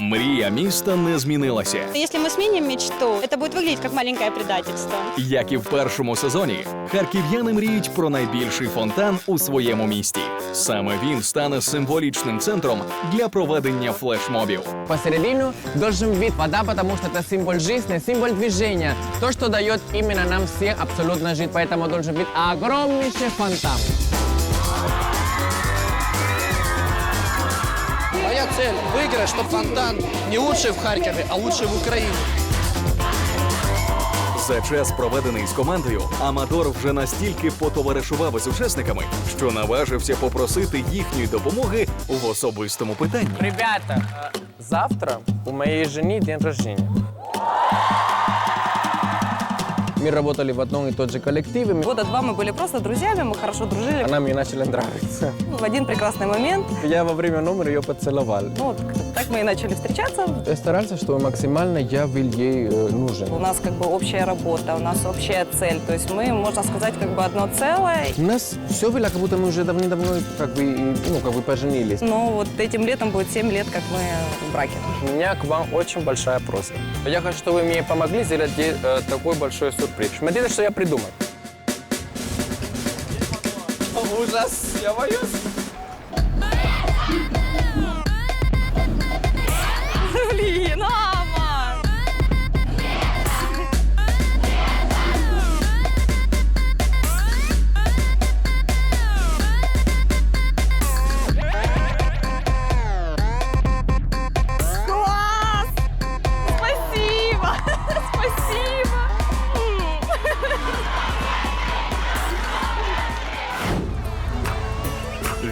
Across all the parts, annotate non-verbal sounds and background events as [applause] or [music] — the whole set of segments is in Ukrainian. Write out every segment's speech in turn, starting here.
Мрія міста не змінилася. Если мы сменим мечту, это будет выглядеть как маленькое предательство. Як і в першому сезоні, харків'яни мріють про найбільший фонтан у своєму місті. Саме він стане символічним центром для проведення флешмобів. Посередину должен быть вода, потому что это символ жизни, символ движения. То, что дает именно нам всем абсолютно жить. Поэтому должен быть огромнейший фонтан. цель – выиграть, чтобы фонтан не лучший в Харькове, а лучший в Украине. За час, проведений з командою, Амадор вже настільки потоваришував із учасниками, що наважився попросити їхньої допомоги в особистому питанні. Ребята, э, завтра у моей жены день рождения. Мы работали в одном и тот же коллективе. Года два мы были просто друзьями, мы хорошо дружили. Она мне начала нравиться. В один прекрасный момент, Я во время номера ее поцеловал. ну вот так мы и начали встречаться. Я старался, чтобы максимально я был ей э, нужен. У нас как бы общая работа, у нас общая цель. То есть мы, можно сказать, как бы одно целое. У нас все было, как будто мы уже давным-давно как бы, ну, как бы поженились. Но вот этим летом будет 7 лет, как мы в браке. У меня к вам очень большая просьба. Я хочу, чтобы вы мне помогли сделать э, такой большой сюрприз. Смотрите, что я придумал. Ужас, я боюсь.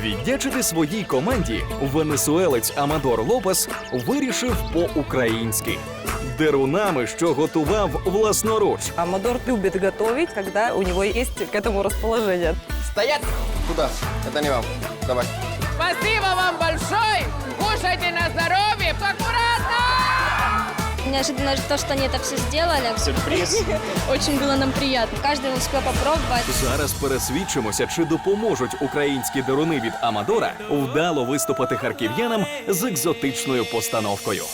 Віддячити своїй команді венесуелець Амадор Лопес вирішив по-українськи дерунами, що готував власноруч. Амадор любить готувати, коли у нього є к этому розположення. Стоять! Куда? Это не вам. Давай. Спасибо вам большое! Кушайте на здоровье! Аккуратно! Неожиданно то, что они это все сделали. Сюрприз. [laughs] Очень было нам приятно. Каждый успел попробовать. Зараз пересвідчимося, чи допоможуть українські деруни від Амадора вдало виступити харків'янам з екзотичною постановкою.